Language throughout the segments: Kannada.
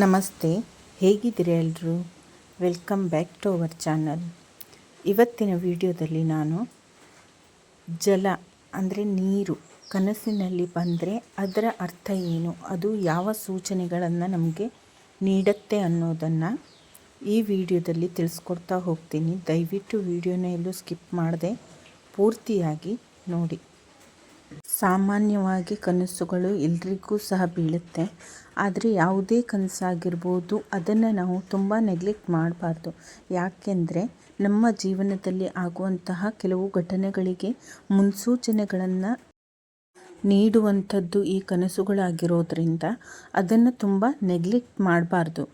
ನಮಸ್ತೆ, ಹೇಗಿದ್ದೀರಿ ಎಲ್ಲರೂ welcome back to our channel. ಇವತ್ತಿನ ವಿಡಿಯೋದಲ್ಲಿ ನಾನು ಜಲ, ಅಂದರೆ ನೀರು, ಕನಸಿನಲ್ಲಿ ಬಂದರೆ ಅದರ ಅರ್ಥ ಏನು? ಅದು ಯಾವ ಸೂಚನೆಗಳನ್ನು ನಮಗೆ ನೀಡುತ್ತೆ ಅನ್ನೋದನ್ನು ಈ ವಿಡಿಯೋದಲ್ಲಿ ತಿಳಿಸ್ಕೊಡ್ತಾ ಹೋಗ್ತೀನಿ. ದಯವಿಟ್ಟು ವಿಡಿಯೋನ ಎಲ್ಲೂ ಸ್ಕಿಪ್ ಮಾಡದೆ ಪೂರ್ತಿಯಾಗಿ ನೋಡಿ. ಸಾಮಾನ್ಯವಾಗಿ ಕನಸುಗಳು ಎಲ್ರಿಗೂ ಸಹ ಬೀಳುತ್ತೆ. ಆದರೆ ಯಾವುದೇ ಕನಸಾಗಿರ್ಬೋದು, ಅದನ್ನು ನಾವು ತುಂಬ ನೆಗ್ಲೆಕ್ಟ್ ಮಾಡಬಾರ್ದು. ಯಾಕೆಂದರೆ ನಮ್ಮ ಜೀವನದಲ್ಲಿ ಆಗುವಂತಹ ಕೆಲವು ಘಟನೆಗಳಿಗೆ ಮುನ್ಸೂಚನೆಗಳನ್ನು ನೀಡುವಂಥದ್ದು ಈ ಕನಸುಗಳಾಗಿರೋದ್ರಿಂದ ಅದನ್ನು ತುಂಬ ನೆಗ್ಲೆಕ್ಟ್ ಮಾಡಬಾರ್ದು.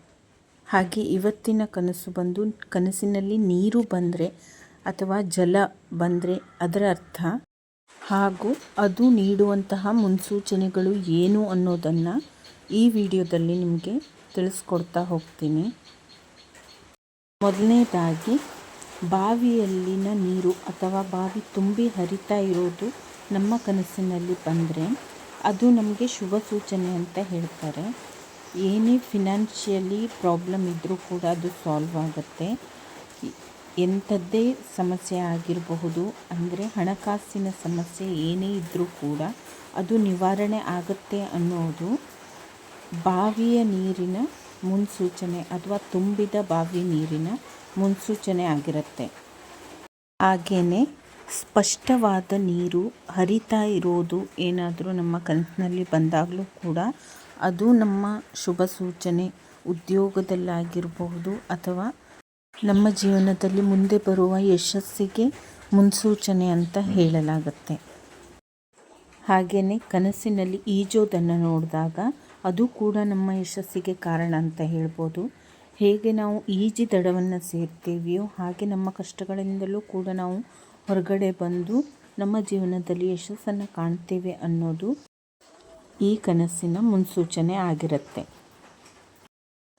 ಹಾಗೆ ಇವತ್ತಿನ ಕನಸು ಬಂದು, ಕನಸಿನಲ್ಲಿ ನೀರು ಬಂದರೆ ಅಥವಾ ಜಲ ಬಂದರೆ ಅದರ ಅರ್ಥ ಹಾಗೂ ಅದು ನೀಡುವಂತಹ ಮುನ್ಸೂಚನೆಗಳು ಏನು ಅನ್ನೋದನ್ನು ಈ ವಿಡಿಯೋದಲ್ಲಿ ನಿಮಗೆ ತಿಳಿಸ್ಕೊಡ್ತಾ ಹೋಗ್ತೀನಿ. ಮೊದಲನೇದಾಗಿ, ಬಾವಿಯಲ್ಲಿನ ನೀರು ಅಥವಾ ಬಾವಿ ತುಂಬಿ ಹರಿತಾ ಇರೋದು ನಮ್ಮ ಕನಸಿನಲ್ಲಿ ಬಂದರೆ ಅದು ನಮಗೆ ಶುಭ ಸೂಚನೆ ಅಂತ ಹೇಳ್ತಾರೆ. ಏನೇ ಫಿನಾನ್ಷಿಯಲಿ ಪ್ರಾಬ್ಲಮ್ ಇದ್ದರೂ ಕೂಡ ಅದು ಸಾಲ್ವ್ ಆಗುತ್ತೆ. ಎಂಥದ್ದೇ ಸಮಸ್ಯೆ ಆಗಿರಬಹುದು, ಅಂದರೆ ಹಣಕಾಸಿನ ಸಮಸ್ಯೆ ಏನೇ ಇದ್ದರೂ ಕೂಡ ಅದು ನಿವಾರಣೆ ಆಗುತ್ತೆ ಅನ್ನೋದು ಬಾವಿಯ ನೀರಿನ ಮುನ್ಸೂಚನೆ ಅಥವಾ ತುಂಬಿದ ಬಾವಿ ನೀರಿನ ಮುನ್ಸೂಚನೆ ಆಗಿರುತ್ತೆ. ಹಾಗೆಯೇ ಸ್ಪಷ್ಟವಾದ ನೀರು ಹರಿತಾ ಇರೋದು ಏನಾದರೂ ನಮ್ಮ ಕನಸಿನಲ್ಲಿ ಬಂದಾಗಲೂ ಕೂಡ ಅದು ನಮ್ಮ ಶುಭ ಸೂಚನೆ ಉದ್ಯೋಗದಲ್ಲಾಗಿರಬಹುದು ಅಥವಾ ನಮ್ಮ ಜೀವನದಲ್ಲಿ ಮುಂದೆ ಬರುವ ಯಶಸ್ಸಿಗೆ ಮುನ್ಸೂಚನೆ ಅಂತ ಹೇಳಲಾಗುತ್ತೆ. ಹಾಗೆಯೇ ಕನಸಿನಲ್ಲಿ ಈಜೋದನ್ನು ನೋಡಿದಾಗ ಅದು ಕೂಡ ನಮ್ಮ ಯಶಸ್ಸಿಗೆ ಕಾರಣ ಅಂತ ಹೇಳ್ಬೋದು. ಹೇಗೆ ನಾವು ಈಜಿ ದಡವನ್ನು ಸೇರ್ತೀವಿಯೋ ಹಾಗೆ ನಮ್ಮ ಕಷ್ಟಗಳಿಂದಲೂ ಕೂಡ ನಾವು ಹೊರಗಡೆ ಬಂದು ನಮ್ಮ ಜೀವನದಲ್ಲಿ ಯಶಸ್ಸನ್ನು ಕಾಣ್ತೇವೆ ಅನ್ನೋದು ಈ ಕನಸಿನ ಮುನ್ಸೂಚನೆ ಆಗಿರುತ್ತೆ.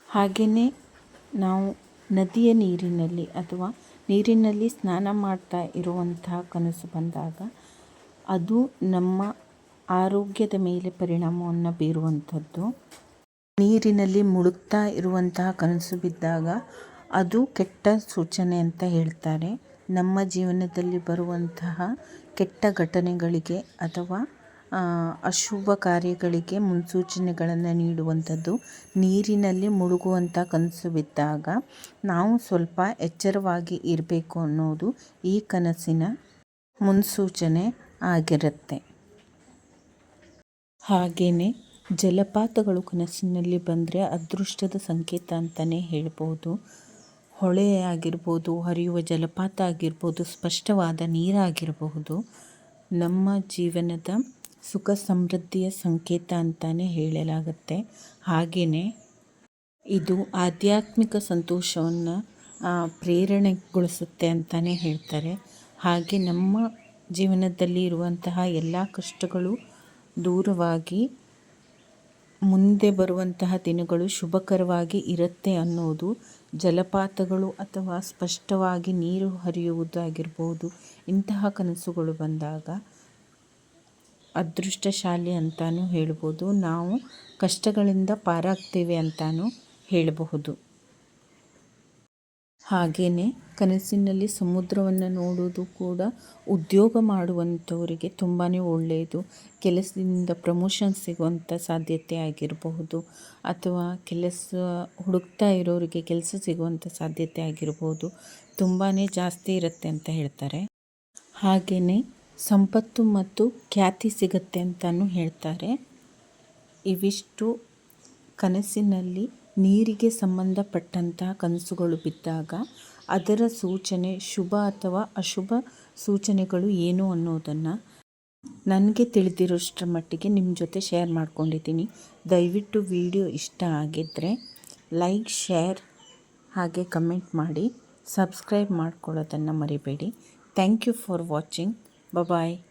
ಹಾಗೆಯೇ ನಾವು ನದಿಯ ನೀರಿನಲ್ಲಿ ಅಥವಾ ನೀರಿನಲ್ಲಿ ಸ್ನಾನ ಮಾಡ್ತಾ ಇರುವಂತಹ ಕನಸು ಬಂದಾಗ ಅದು ನಮ್ಮ ಆರೋಗ್ಯದ ಮೇಲೆ ಪರಿಣಾಮವನ್ನು ಬೀರುವಂಥದ್ದು. ನೀರಿನಲ್ಲಿ ಮುಳುಗ್ತಾ ಇರುವಂತಹ ಕನಸು ಬಿದ್ದಾಗ ಅದು ಕೆಟ್ಟ ಸೂಚನೆ ಅಂತ ಹೇಳ್ತಾರೆ. ನಮ್ಮ ಜೀವನದಲ್ಲಿ ಬರುವಂತಹ ಕೆಟ್ಟ ಘಟನೆಗಳಿಗೆ ಅಥವಾ ಅಶುಭ ಕಾರ್ಯಗಳಿಗೆ ಮುನ್ಸೂಚನೆಗಳನ್ನು ನೀಡುವಂಥದ್ದು. ನೀರಿನಲ್ಲಿ ಮುಳುಗುವಂಥ ಕನಸು ಬಿದ್ದಾಗ ನಾವು ಸ್ವಲ್ಪ ಎಚ್ಚರವಾಗಿ ಇರಬೇಕು ಅನ್ನೋದು ಈ ಕನಸಿನ ಮುನ್ಸೂಚನೆ ಆಗಿರುತ್ತೆ. ಹಾಗೆಯೇ ಜಲಪಾತಗಳು ಕನಸಿನಲ್ಲಿ ಬಂದರೆ ಅದೃಷ್ಟದ ಸಂಕೇತ ಅಂತಲೇ ಹೇಳ್ಬೋದು. ಹೊಳೆ ಆಗಿರ್ಬೋದು, ಹರಿಯುವ ಜಲಪಾತ ಆಗಿರ್ಬೋದು, ಸ್ಪಷ್ಟವಾದ ನೀರಾಗಿರಬಹುದು ನಮ್ಮ ಜೀವನದ ಸುಖ ಸಮೃದ್ಧಿಯ ಸಂಕೇತ ಅಂತಲೇ ಹೇಳಲಾಗುತ್ತೆ. ಹಾಗೆಯೇ ಇದು ಆಧ್ಯಾತ್ಮಿಕ ಸಂತೋಷವನ್ನು ಪ್ರೇರಣೆಗೊಳಿಸುತ್ತೆ ಅಂತಲೇ ಹೇಳ್ತಾರೆ. ಹಾಗೆ ನಮ್ಮ ಜೀವನದಲ್ಲಿ ಇರುವಂತಹ ಎಲ್ಲ ಕಷ್ಟಗಳು ದೂರವಾಗಿ ಮುಂದೆ ಬರುವಂತಹ ದಿನಗಳು ಶುಭಕರವಾಗಿ ಇರುತ್ತೆ ಅನ್ನೋದು, ಜಲಪಾತಗಳು ಅಥವಾ ಸ್ಪಷ್ಟವಾಗಿ ನೀರು ಹರಿಯುವುದಾಗಿರ್ಬೋದು ಇಂತಹ ಕನಸುಗಳು ಬಂದಾಗ ಅದೃಷ್ಟಶಾಲಿ ಅಂತಲೂ ಹೇಳ್ಬೋದು. ನಾವು ಕಷ್ಟಗಳಿಂದ ಪಾರಾಗ್ತೇವೆ ಅಂತಲೂ ಹೇಳಬಹುದು. ಹಾಗೆಯೇ ಕನಸಿನಲ್ಲಿ ಸಮುದ್ರವನ್ನು ನೋಡೋದು ಕೂಡ ಉದ್ಯೋಗ ಮಾಡುವಂಥವರಿಗೆ ತುಂಬಾ ಒಳ್ಳೆಯದು. ಕೆಲಸದಿಂದ ಪ್ರಮೋಷನ್ ಸಿಗುವಂಥ ಸಾಧ್ಯತೆ ಆಗಿರಬಹುದು. ಅಥವಾ ಕೆಲಸ ಹುಡುಕ್ತಾ ಇರೋರಿಗೆ ಕೆಲಸ ಸಿಗುವಂಥ ಸಾಧ್ಯತೆ ಆಗಿರಬಹುದು. ತುಂಬಾ ಜಾಸ್ತಿ ಇರುತ್ತೆ ಅಂತ ಹೇಳ್ತಾರೆ. ಹಾಗೆಯೇ ಸಂಪತ್ತು ಮತ್ತು ಖ್ಯಾತಿ ಸಿಗುತ್ತೆ ಅಂತಲೂ ಹೇಳ್ತಾರೆ. ಇವಿಷ್ಟು ಕನಸಿನಲ್ಲಿ ನೀರಿಗೆ ಸಂಬಂಧಪಟ್ಟಂತಹ ಕನಸುಗಳು ಬಿದ್ದಾಗ ಅದರ ಸೂಚನೆ ಶುಭ ಅಥವಾ ಅಶುಭ ಸೂಚನೆಗಳು ಏನು ಅನ್ನೋದನ್ನು ನನಗೆ ತಿಳಿದಿರೋಷ್ಟರ ಮಟ್ಟಿಗೆ ನಿಮ್ಮ ಜೊತೆ ಶೇರ್ ಮಾಡ್ಕೊಂಡಿದ್ದೀನಿ. ದಯವಿಟ್ಟು ವಿಡಿಯೋ ಇಷ್ಟ ಆಗಿದ್ದರೆ ಲೈಕ್, ಶೇರ್ ಹಾಗೆ ಕಮೆಂಟ್ ಮಾಡಿ. ಸಬ್ಸ್ಕ್ರೈಬ್ ಮಾಡ್ಕೊಳ್ಳೋದನ್ನು ಮರಿಬೇಡಿ. Thank you for watching. Bye-bye.